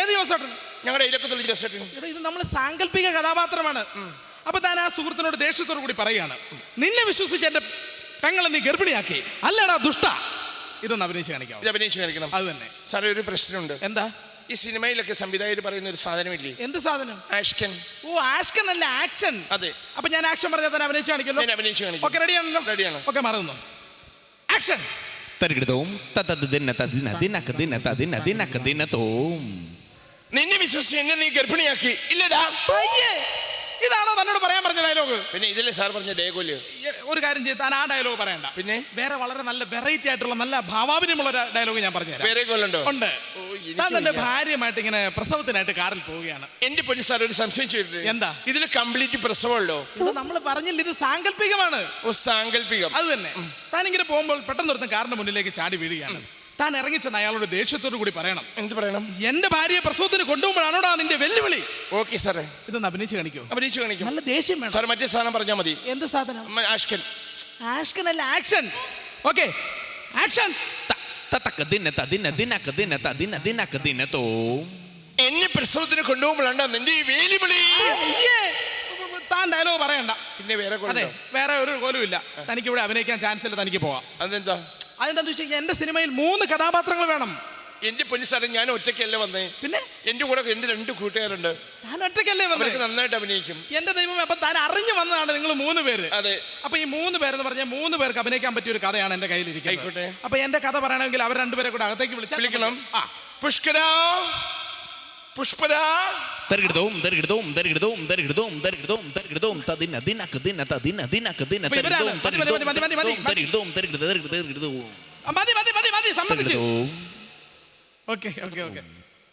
ഏത് ജോസേട്ടൻ? ഞങ്ങളുടെ ഇലക്കത്തുള്ള ജോസേട്ടൻ. എടോ ഇത് നമ്മൾ സാങ്കല്പിക കഥാപാത്രമാണ്. അപ്പൊ താൻ ആ സുഹൃത്തിനോട് ദേഷ്യത്തോടു കൂടി പറയാണ് നിന്നെ വിശ്വസിച്ച് എന്റെ പെങ്ങളെ നീ ഗർഭിണിയാക്കി. അല്ലടാ ദുഷ്ട. ഇതൊന്ന് അഭിനയിച്ച് കാണിക്കാം ഇത് അഭിനയിച്ചു കാണിക്കണം. അത് തന്നെ. സാറേ ഒരു പ്രശ്നമുണ്ട്. എന്താ? ഈ സിനിമയിലൊക്കെ സംവിധായകർ പറയുന്ന ഒരു സാധനമില്ലേ? എന്ത് സാധനം? ആഷ്കൻ. ഓ ആഷ്കൻ അല്ല ആക്ഷൻ. അതെ. അപ്പൊ ഞാൻ ആക്ഷൻ പറഞ്ഞാൽ തന്നെ അഭിനയിച്ച് കാണിക്കല്ലോ അഭിനയിച്ച് അഭിനയിച്ചു കാണിക്കും. ഓക്കെ റെഡിയാണല്ലോ റെഡിയാണ്. ഓക്കെ മറന്നു ആക്ഷൻ തരികിടതോം തത്തത് തദിന ദിന തദിന നിന്നെ വിശ്വസിച്ച് എന്നെ നീ ഗർഭിണിയാക്കി. ഇല്ലടാ. അയ്യേ. ഇതാണോ തന്നോട് പറയാൻ പറഞ്ഞ ഡയലോഗ് പിന്നെ ഇതിലെ സാർ പറഞ്ഞ ഡേഗോൽ ഒരു കാര്യം ചെയ്ത് താൻ ആ ഡയലോഗ് പറയണ്ട. പിന്നെ? വേറെ വളരെ നല്ല വെറൈറ്റി ആയിട്ടുള്ള നല്ല ഭാവാഭിനയമുള്ള ഒരു ഡയലോഗ് ഞാൻ പറഞ്ഞു വേറെ കൊല്ലുണ്ടോ ഉണ്ട്. താൻ തന്റെ ഭാര്യമായിട്ട് ഭാര്യയുമായിട്ട് ഇങ്ങനെ പ്രസവത്തിനായിട്ട് കാറിൽ പോവുകയാണ്. എന്റെ പൊന്നു സാർ ഒരു സംശയം ചോദിച്ചില്ലേ എന്താ? ഇതിൽ കംപ്ലീറ്റ് പ്രസവമുള്ളോ ഇത് നമ്മൾ പറഞ്ഞില്ല ഇത് സാങ്കല്പികമാണ്. ഓ സാങ്കല്പികം. അത് തന്നെ. താൻ ഇങ്ങനെ പോകുമ്പോൾ പെട്ടെന്ന് ഒരുത്തൻ കാറിന്റെ മുന്നിലേക്ക് ചാടി വീഴുകയാണ്. താൻ ഇറങ്ങിച്ചെന്ന് അയാളോട് ദേഷ്യത്തോടു കൂടി പറയണം. എന്ത് പറയണം? എന്റെ ഭാര്യയെ പ്രസവത്തിന് കൊണ്ടുപോകുമ്പോഴാണോടാ നിന്റെ വെല്ലുവിളി? ഓക്കെ സാറേ. ഇതൊന്ന് അഭിനയിച്ച് കാണിക്കോ. അഭിനയിച്ചു കാണിക്കും. നല്ല ദേഷ്യം വേണം. സാർ മറ്റേ സാധനം പറഞ്ഞാൽ മതി. എന്ത് സാധനം? ആഷ്കൻ ആഷ്കൻ. അല്ല ആക്ഷൻ. ഓക്കെ. ആക്ഷൻ. എന്നെ പ്രസവത്തിന് കൊണ്ടുപോകുമ്പോഴാണ് നിന്റെ ഈ വേലിവിളി താൻ ഡയലോഗ് പറയണ്ട. പിന്നെ വേറെ വേറെ ഒരു കോലും ഇല്ല. തനിക്ക് ഇവിടെ അഭിനയിക്കാൻ ചാൻസ് ഇല്ല തനിക്ക് പോവാം. അതെന്താ? അതെന്താന്ന് വെച്ച് കഴിഞ്ഞാൽ എന്റെ സിനിമയിൽ മൂന്ന് കഥാപാത്രങ്ങൾ വേണം. എന്റെ പൊന്നു സാറേ ഞാൻ ഒറ്റയ്ക്കല്ലേ വന്നേ? പിന്നെ? എന്റെ കൂടെ എന്റെ രണ്ട് കൂട്ടുകാരുണ്ട്. ഞാൻ ഒറ്റയ്ക്കല്ലേ അവർക്ക് നന്നായിട്ട് അഭിനയിക്കും. എന്റെ ദൈവമേ അപ്പൊ താൻ അറിഞ്ഞു വന്നതാണ് നിങ്ങൾ മൂന്ന് പേര്. അതെ. അപ്പൊ ഈ മൂന്ന് പേരെന്ന് പറഞ്ഞാൽ മൂന്ന് പേർക്ക് അഭിനയിക്കാൻ പറ്റിയ ഒരു കഥയാണ് എന്റെ കയ്യിൽ ഇരിക്കുന്നത് അപ്പൊ എന്റെ കഥ പറയണമെങ്കിൽ അവർ രണ്ടുപേരെ കൂടെ അകത്തേക്ക് വിളിച്ചു വിളിക്കണം. ആ. പുഷ്കര. പുഷ്പര. ദിനക്ക ദിന തദിന ദിന ദിനക്ക ദിന അപ്പൊ ഇവരാണ്. തരികിടതോം മതി, മതി, മതി, മതി, മതി, മതി. തരികിടതോം തരികിട തരികിട തരികിടതോം ആ, മതി മതി മതി മതി സമ്മതിച്ചു. Okay okay okay.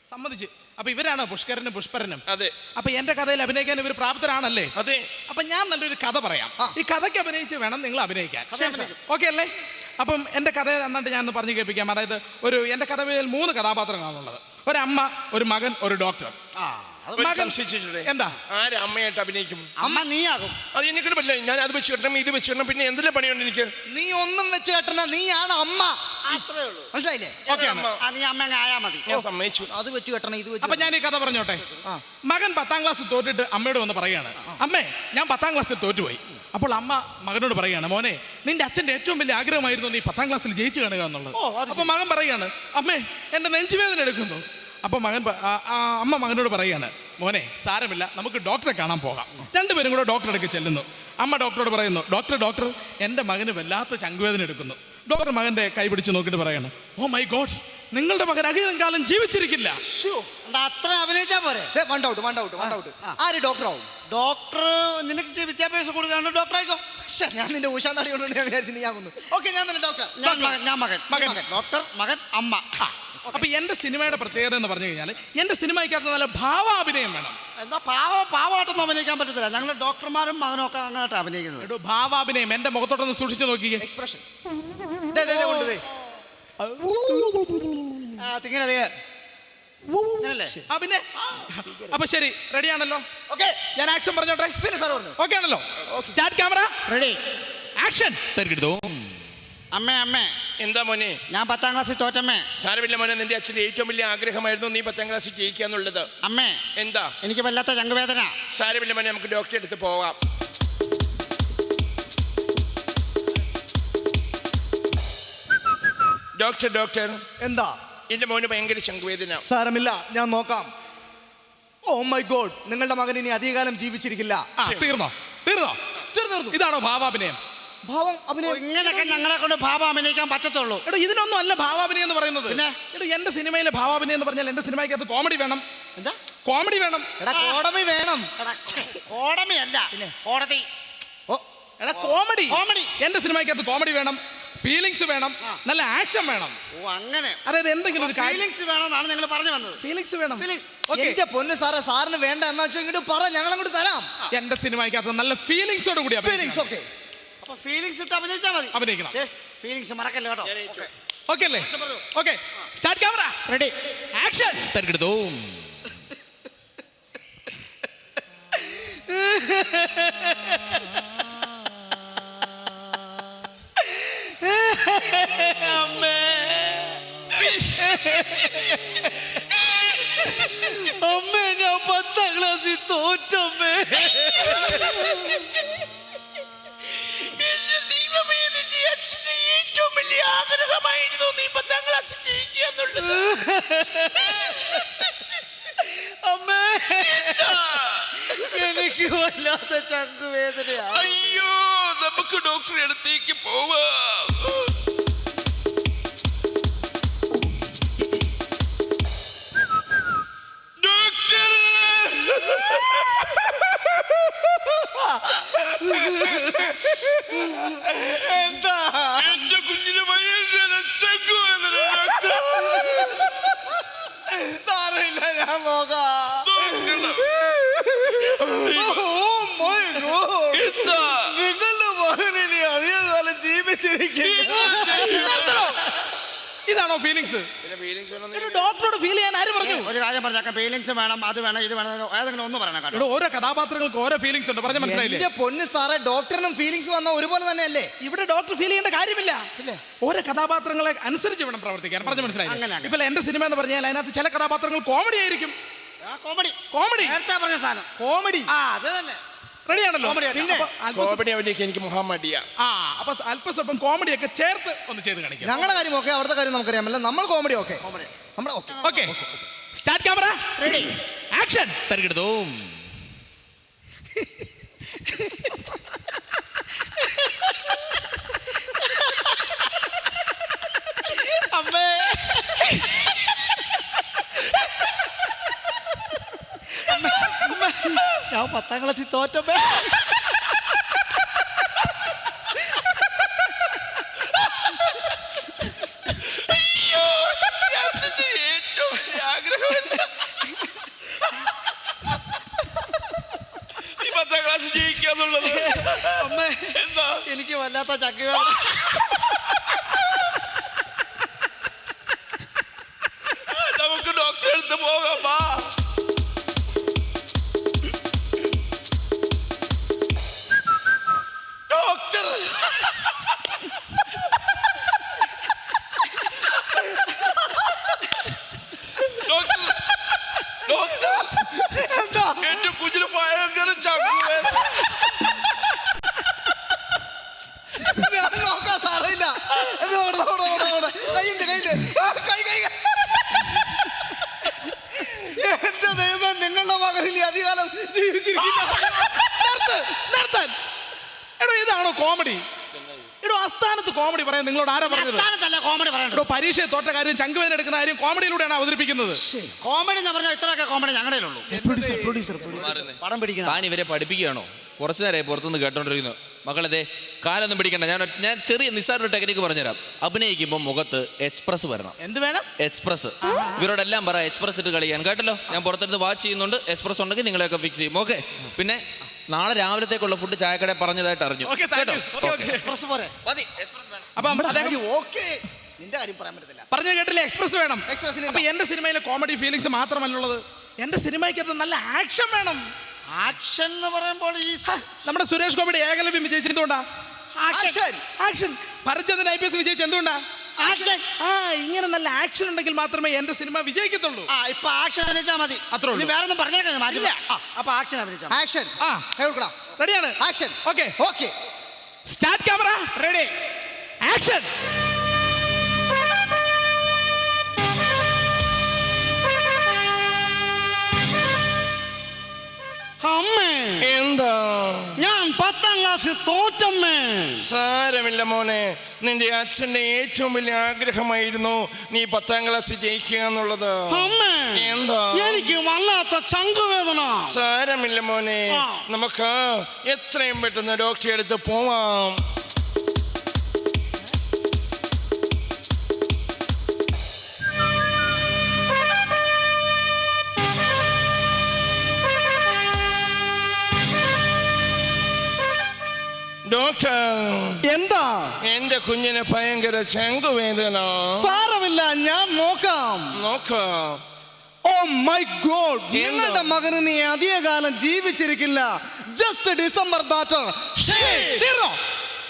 സമ്മതിച്ചു. അപ്പൊ ഇവരാണ് പുഷ്കരനും പുഷ്പരനും? അതെ. അപ്പൊ എന്റെ കഥയിൽ അഭിനയിക്കാൻ ഇവർ പ്രാപ്തരാണല്ലേ? അതെ. അപ്പൊ ഞാൻ നല്ലൊരു കഥ പറയാം. ഈ കഥയ്ക്ക് അഭിനയിച്ച് വേണം നിങ്ങൾ അഭിനയിക്കാൻ. ഓക്കെ അല്ലേ? അപ്പം എന്റെ കഥ എന്നിട്ട് ഞാൻ പറഞ്ഞു കേൾപ്പിക്കാം. അതായത് ഒരു എന്റെ കഥയിൽ മൂന്ന് കഥാപാത്രങ്ങളാണുള്ളത്. ഒരമ്മ ഒരു മകൻ ഒരു ഡോക്ടർ. എന്താ? ആര് അമ്മയായിട്ട് അഭിനയിക്കും? അമ്മ നീയാകും. അത് എന്നെ പറ്റില്ല. ഞാൻ അത് വെച്ച് കിട്ടണം ഇത് വെച്ച് കിട്ടണം പിന്നെ എന്തെല്ലാം പണിയുണ്ട് എനിക്ക്? നീ ഒന്നും വെച്ച് കെട്ടണ നീയാണ് അമ്മ. മനസ്സിലായില്ലേ? ഓക്കെ നീ അമ്മ ആയാ മതി. ഞാൻ സമ്മതിച്ചു. അത് വെച്ച് കെട്ടണം ഇത് വെച്ച് അപ്പൊ ഞാൻ ഈ കഥ പറഞ്ഞോട്ടെ? മകൻ പത്താം ക്ലാസ് തോറ്റിട്ട് അമ്മയോട് വന്ന് പറയാണ് അമ്മേ ഞാൻ പത്താം ക്ലാസ്സിൽ തോറ്റുപോയി. അപ്പോൾ അമ്മ മകനോട് പറയാണ് മോനെ നിന്റെ അച്ഛന്റെ ഏറ്റവും വലിയ ആഗ്രഹമായിരുന്നു നീ പത്താം ക്ലാസ്സിൽ ജയിച്ചു കാണുക എന്നുള്ളത്. അപ്പോൾ അപ്പൊ മകൻ പറയാണ് അമ്മേ എന്റെ നെഞ്ചുവേദന എടുക്കുന്നു. അപ്പൊ മകൻ അമ്മ മകനോട് പറയാണ് മോനെ സാരമില്ല നമുക്ക് ഡോക്ടറെ കാണാൻ പോകാം. രണ്ടുപേരും കൂടെ ഡോക്ടറെ അടുക്ക് ചെല്ലുന്നു. അമ്മ ഡോക്ടറോട് പറയുന്നു ഡോക്ടർ ഡോക്ടർ എന്റെ മകന് വല്ലാത്ത ചങ്കുവേദന എടുക്കുന്നു. ഡോക്ടർ മകന്റെ കൈ പിടിച്ച് നോക്കിയിട്ട് പറയാണ് ഓ മൈ ഗോഡ് നിങ്ങളുടെ മകൻ അധികം കാലം ജീവിച്ചിരിക്കില്ല. അത്ര അഭിനയിച്ചാൽ പോരെ? One out one out one out ആര് ഡോക്ടർ ആവും ഡോക്ടർ നിനക്ക് വിദ്യാഭ്യാസം കൂടുതലാണ് ഡോക്ടർ ആയിക്കോ പക്ഷേ ഞാൻ നിന്റെ ഊഷാന്താടി കൊണ്ടുകൊണ്ട് ഞാൻ വിചാരിച്ചു ഞാൻ വന്നു ഓക്കെ ഞാൻ തന്നെ ഡോക്ടർ ഞാൻ മകൻ ഞാൻ മകൻ മകൻ. ഡോക്ടർ മകൻ അമ്മ. അപ്പൊ എന്റെ സിനിമയുടെ പ്രത്യേകത എന്ന് പറഞ്ഞു കഴിഞ്ഞാൽ എന്റെ സിനിമയ്ക്കകത്ത് നല്ല ഭാവാഭിനയം വേണം. എന്താ പാവ പാവമായിട്ടൊന്നും അഭിനയിക്കാൻ പറ്റത്തില്ല. ഞങ്ങൾ ഡോക്ടർമാരും മകനും ഒക്കെ അങ്ങോട്ട് അഭിനയിക്കുന്നത്. എടോ ഭാവാഭിനയം എന്റെ മുഖത്തോട്ടൊന്ന് സൂക്ഷിച്ചു നോക്കിക്കേ എക്സ്പ്രഷൻ കൊണ്ടുപോയി തിങ്ങനെ. പിന്നെ. അപ്പൊ ശരി റെഡി ആണല്ലോ ഓക്കെ ഞാൻ ആക്ഷൻ പറഞ്ഞോട്ടെ? പിന്നെ സാർ പറഞ്ഞു. ഓക്കെ ആണല്ലോ. Start camera. റെഡി. ആക്ഷൻ. തരികിടതോം? അമ്മേ അമ്മേ. എന്താ മോനെ? ഞാൻ പത്താം ക്ലാസ്സിൽ തോറ്റമ്മേ. സാരമില്ല മോനെ നിന്റെ അച്ഛന്റെ ഏറ്റവും വലിയ ആഗ്രഹമായിരുന്നു നീ പത്താം ക്ലാസ്സിൽ ജയിക്കുക എന്നുള്ളത്. അമ്മേ. എന്താ? എനിക്ക് വല്ലാത്ത ചങ്കുവേദന. സാരമില്ല മോനെ നമുക്ക് ഡോക്ടറെ അടുത്ത് പോവാം ഡോക്ടർ ഡോക്ടർ. എന്താ? എന്റെ മോന് ഭയങ്കര ശങ്കുവേദന സാരമില്ല ഞാൻ നോക്കാം. ഓ മൈ ഗോഡ് നിങ്ങളുടെ മകൻ ഇനി അധികകാലം ജീവിച്ചിരിക്കില്ല. തീർന്നോ? തീർന്നോ? തീർന്നു ഇതാണോ ഭാവാഭിനയം? ഭാവം അഭിനയം. ഇങ്ങനെയൊക്കെ ഞങ്ങളെ കൊണ്ട് ഭാവ അഭിനയിക്കാൻ പറ്റത്തുള്ളൂ. എടോ ഇതിനൊന്നും അല്ല ഭാവാഭിനയം എന്ന് പറയുന്നത്. പിന്നെ? എടോ എന്റെ സിനിമയിലെ ഭാവാഭിനയം എന്ന് പറഞ്ഞാൽ എന്റെ സിനിമയ്ക്കകത്ത് കോമഡി വേണം. എന്താ? കോമഡി വേണം. എടാ കോടതി വേണം. എടാ, അല്ല കോടതി. ഓ. എടാ കോമഡി. കോമഡി. എന്റെ സിനിമയ്ക്കകത്ത് കോമഡി വേണം. ഫീലിങ്സ് വേണം. നല്ല ആക്ഷൻ വേണം. ഓ അങ്ങനെ. അതായത് എന്തെങ്കിലും ഒരു കാര്യം വേണം എന്നാണ് നിങ്ങൾ പറഞ്ഞു വന്നത്. ഫീലിങ്സ് വേണം. ഫീലിങ്സ് ഓക്കേ എന്റെ പൊന്ന് സാറേ സാറിന് വേണ്ട എന്നാ വെച്ചാൽ ഇങ്ങോട്ട് പറ ഞങ്ങൾ അങ്ങോട്ട് തരാം എന്റെ സിനിമയ്ക്കകത്ത് നല്ല ഫീലിങ്സോട് കൂടി ഫീലിങ്സ്. ഓക്കെ അപ്പൊ ഫീലിങ്സ് ഇട്ട് അഭിനയിച്ചാൽ മതി. അഭിനയിക്കണം. ഫീലിങ്സ് മറക്കല്ലേ കേട്ടോ? ഓക്കേ ഓക്കെ അല്ലേ? Okay start camera ready action തരികിടതോം അമ്മേ. ഞാൻ പത്താം ക്ലാസ്സിൽ തോറ്റമ്മേ ഏറ്റവും വലിയ ആഗ്രഹമായിരുന്നു നീ പത്താം ക്ലാസ്സിൽ ജയിക്കുക എന്നുള്ളത്. അമ്മേ. എനിക്ക് വല്ലാത്ത ചങ്കുവേദനയാ. അയ്യോ നമുക്ക് ഡോക്ടറെ അടുത്തേക്ക് പോവാം. ഞാൻ നോക്കാം നിങ്ങളുടെ മകൻ ഇനി അധികം കാലം ഫീലിങ്സ് ഒരു ഡോക്ടറോട് ഫീൽ ചെയ്യാൻ ആര് പറഞ്ഞു? ഒരു കാര്യം പറഞ്ഞാൽ ഫീലിങ്സ് വേണം അത് വേണം ഇത് വേണം ഏതെങ്കിലും ഒന്ന് പറയണം കേട്ടോ. ഇവിടെ ഓരോ കഥാപാത്രങ്ങൾക്ക് ഓരോ ഫീലിങ്സ് ഉണ്ട് പറഞ്ഞ മനസ്സിലായില്ലേ? എന്റെ പൊന്ന് സാറേ ഡോക്ടറിനും ഫീലിങ്സ് വന്ന ഒരുപോലെ തന്നെയല്ലേ? ഇവിടെ ഡോക്ടർ ഫീൽ ചെയ്യേണ്ട കാര്യമില്ല. ഓരോ കഥാപാത്രങ്ങളെ അനുസരിച്ച് വേണം പ്രവർത്തിക്കാൻ പറഞ്ഞു മനസ്സിലായി. ഇപ്പൊ എന്റെ സിനിമ എന്ന് പറഞ്ഞാൽ അതിനകത്ത് ചില കഥാപാത്രങ്ങൾ കോമഡി ആയിരിക്കും. കോമഡി കോമഡി നേരത്തെ പറഞ്ഞ സാധനം. കോമഡി ആ അത് തന്നെ. റെഡിയാണല്ലോ? പിന്നെ കോമഡി അഭിനയിക്കാൻ എനിക്ക് മുഹമ്മദിയ. ആ അപ്പൊ അല്പസ്വല്പം കോമഡി ഒക്കെ ചേർത്ത് ഒന്ന് ചെയ്ത് കാണിക്കാം. ഞങ്ങളുടെ കാര്യം ഓക്കെ അവിടുത്തെ കാര്യം നമുക്കറിയാമല്ലോ നമ്മൾ കോമഡി ഓക്കെ. നമ്മുടെ okay. Okay. Start camera ready action തരകിടതും അമ്മേ ഞാൻ പത്താം ക്ലാസ്സിൽ തോറ്റപ്പേ പത്താം ക്ലാസ് ജയിക്കുക എന്നുള്ളത് എന്താ? എനിക്ക് വല്ലാത്ത ചക്ക പറയണ്ടത് തോട്ട കാര്യം ചങ്കുവേദന എടുക്കുന്ന കാര്യം കോമഡിയിലൂടെയാണ് അവതരിപ്പിക്കുന്നത്. കോമഡി എന്ന് പറഞ്ഞാൽ ഇത്രയൊക്കെ കോമഡി ഞങ്ങളുടെ ഉള്ളൂ പടം പിടിക്കുന്ന താൻ ഇവരെ പഠിപ്പിക്കുകയാണോ? കുറച്ചു നേരമായി പുറത്തുനിന്ന് കേട്ടോണ്ടിരിക്കുന്നു. മകളതെ കാലൊന്നും പിടിക്കണ്ട. ഞാൻ ഞാൻ ചെറിയ നിസ്സാര ടെക്നിക്ക് പറഞ്ഞുതരാം. അഭിനയിക്കുമ്പോൾ മുഖത്ത് എക്സ്പ്രസ് വരണം. എന്ത് വേണം? എക്സ്പ്രസ്. ഇവരോടെല്ലാം പറ എക്സ്പ്രസ് ഇട്ട് കളിക്കാൻ. കേട്ടല്ലോ? ഞാൻ പുറത്തെടുത്ത് വാച്ച് ചെയ്യുന്നുണ്ട്. എക്സ്പ്രസ് ഉണ്ടെങ്കിൽ നിങ്ങളെയൊക്കെ ഫിക്സ് ചെയ്യും. ഓക്കെ? പിന്നെ നാളെ രാവിലത്തേക്കുള്ള ഫുഡ് ചായക്കട പറഞ്ഞതായിട്ട് അറിഞ്ഞു. കേട്ടോ? എക്സ്പ്രസ് പോരെ. മതി. എക്സ്പ്രസ് വേണം. അപ്പം ഓക്കെ. നിന്റെ കാര്യം പറയാൻ പറ്റത്തില്ല. പറഞ്ഞു കേട്ടില്ലേ? എക്സ്പ്രസ് വേണം. എക്സ്പ്രസിന് അപ്പൊ എന്റെ സിനിമയിലെ കോമഡി ഫീലിങ്സ് മാത്രമല്ലുള്ളത് എന്റെ സിനിമയ്ക്കകത്ത് നല്ല ആക്ഷൻ വേണം. ആക്ഷൻ എന്ന് പറയുമ്പോൾ ഈ നമ്മുടെ സുരേഷ് ഗോപിയുടെ Ekalavyam വിജയിച്ചെന്തുകൊണ്ടാ action action Bharathchandran I P S വിജയിച്ചത് എന്തുകൊണ്ടാ ആക്ഷൻ ആ ഇങ്ങനെ നല്ല ആക്ഷൻ ഉണ്ടെങ്കിൽ മാത്രമേ എന്റെ സിനിമ വിജയിക്കത്തുള്ളൂ. ആ ഇപ്പൊ ആക്ഷൻ അഭിനയിച്ചാൽ മതി. അത്രേ ഉള്ളൂ. വേറെ ഒന്നും മാറ്റില്ല അപ്പൊ ആക്ഷൻ അഭിനയിച്ചാൽ ആക്ഷൻ ആ റെഡിയാണ് action okay okay start camera ready action എന്താ? ഞാൻ പത്താം ക്ലാസ് തോറ്റമ്മേ. സാരമില്ല മോനെ. നിന്റെ അച്ഛന്റെ ഏറ്റവും വലിയ ആഗ്രഹമായിരുന്നു നീ പത്താം ക്ലാസ് ജയിക്കുക എന്നുള്ളത്. അമ്മേ എന്താ? എനിക്ക് വല്ലാത്ത ചങ്കുവേദന. സാരമില്ല മോനെ. നമുക്ക് എത്രയും പെട്ടെന്ന് ഡോക്ടറെ അടുത്ത് പോവാം. എന്റെ കുഞ്ഞിന് ഭയങ്കര ചെങ്കുവേദന. സാരമില്ല ഞാൻ നോക്കാം. നോക്കാം. ഓ മൈ ഗോഡ് നിങ്ങളുടെ മകന് നീ അധികകാലം ജീവിച്ചിരിക്കില്ല. ജസ്റ്റ് ഡിസംബർ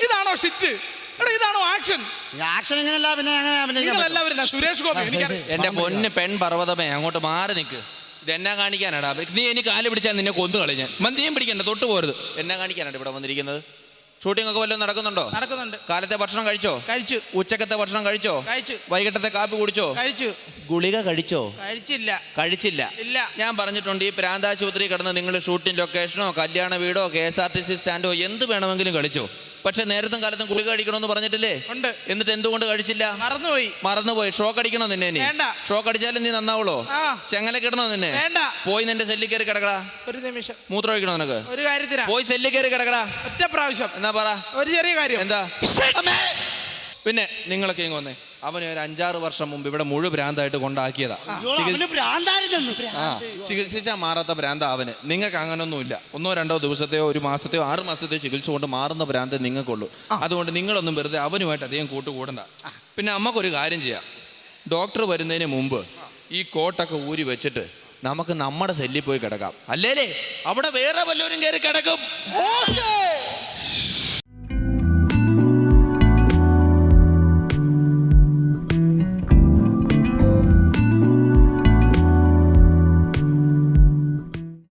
ഇതാണോ ഷിറ്റ് എടാ ഇതാണോ ആക്ഷൻ ആക്ഷൻ ഇങ്ങനെയല്ല പിന്നെ അങ്ങനെ സുരേഷ് ഗോപി എന്റെ പൊന്ന് പെൺ പർവതമേ അങ്ങോട്ട് മാറി നിൽക്ക് ഇത് എന്നാ കാണിക്കാനാടാ? നീ എനിക്ക് കാൽ പിടിച്ചാൽ നിന്നെ കൊന്നു കളി ഞാൻ. മന്തിയും പിടിക്കണ്ട തൊട്ട് പോരുത് എന്നാ കാണിക്കാനാണ് ഇവിടെ വന്നിരിക്കുന്നത്? ഷൂട്ടിംഗ് ഒക്കെ വല്ലതും നടക്കുന്നുണ്ടോ? നടക്കുന്നുണ്ട്. കാലത്തെ ഭക്ഷണം കഴിച്ചോ? കഴിച്ചു. ഉച്ചക്കത്തെ ഭക്ഷണം കഴിച്ചോ? കഴിച്ചു. വൈകിട്ടത്തെ കാപ്പി കുടിച്ചോ? കഴിച്ചു. ഗുളിക കഴിച്ചോ? കഴിച്ചില്ല. കഴിച്ചില്ല. ഇല്ല. ഞാൻ പറഞ്ഞിട്ടുണ്ട് ഈ പ്രാന്താശുപത്രി കിടന്ന് നിങ്ങൾ ഷൂട്ടിംഗ് ലൊക്കേഷനോ കല്യാണ വീടോ K S R T C സ്റ്റാൻഡോ എന്ത് വേണമെങ്കിലും കളിച്ചോ. പക്ഷെ നേരത്തും കാലത്തും ഗുളിക കഴിക്കണമെന്ന് പറഞ്ഞിട്ടില്ലേ? ഉണ്ട്. എന്നിട്ട് എന്തുകൊണ്ട് കഴിച്ചില്ല? മറന്നുപോയി. മറന്നുപോയി. ഷോക്ക് അടിക്കണോ നിന്നെ വേണ്ട. ഷോക്ക് അടിച്ചാലും നീ നന്നാവുള്ളോ? ആ. ചെങ്ങല കിടണോ നിന്നെ? വേണ്ട. പോയി നിന്റെ സെല്ലിൽ കയറി കിടക്കടാ. ഒരു നിമിഷം. മൂത്രം ഒഴിക്കണോ നിനക്ക്? ഒരു കാര്യത്തിനാ. പോയി സെല്ലിൽ കയറി കിടക്കടാ. ഒറ്റ പ്രാവശ്യം. എന്നാ പറ. ഒരു ചെറിയ കാര്യം. എന്താ? പിന്നെ നിങ്ങളൊക്കെ ഇങ്ങ് വന്നേ. അവനെ ഒരു അഞ്ചാറ് വർഷം മുമ്പ് ഇവിടെ മുഴു ഭ്രാന്തായിട്ട് കൊണ്ടാക്കിയതാ. ആ ചികിത്സിച്ചാൽ മാറാത്ത ഭ്രാന്ത അവന്. നിങ്ങൾക്ക് അങ്ങനൊന്നുമില്ല. ഒന്നോ രണ്ടോ ദിവസത്തെയോ ഒരു മാസത്തെയോ ആറ് മാസത്തെയോ ചികിത്സ കൊണ്ട് മാറുന്ന ഭ്രാന്ത് നിങ്ങൾക്കുള്ളൂ. അതുകൊണ്ട് നിങ്ങളൊന്നും വെറുതെ അവനുമായിട്ട് അധികം കൂട്ടുകൂടണ്ട. പിന്നെ അമ്മക്കൊരു കാര്യം ചെയ്യാം. ഡോക്ടർ വരുന്നതിന് മുമ്പ് ഈ കോട്ടൊക്കെ ഊരി വെച്ചിട്ട് നമുക്ക് നമ്മുടെ സെല്ലിൽ പോയി കിടക്കാം. അല്ലേലേ അവിടെ വേറെ വല്ലവരും കയറി കിടക്കും.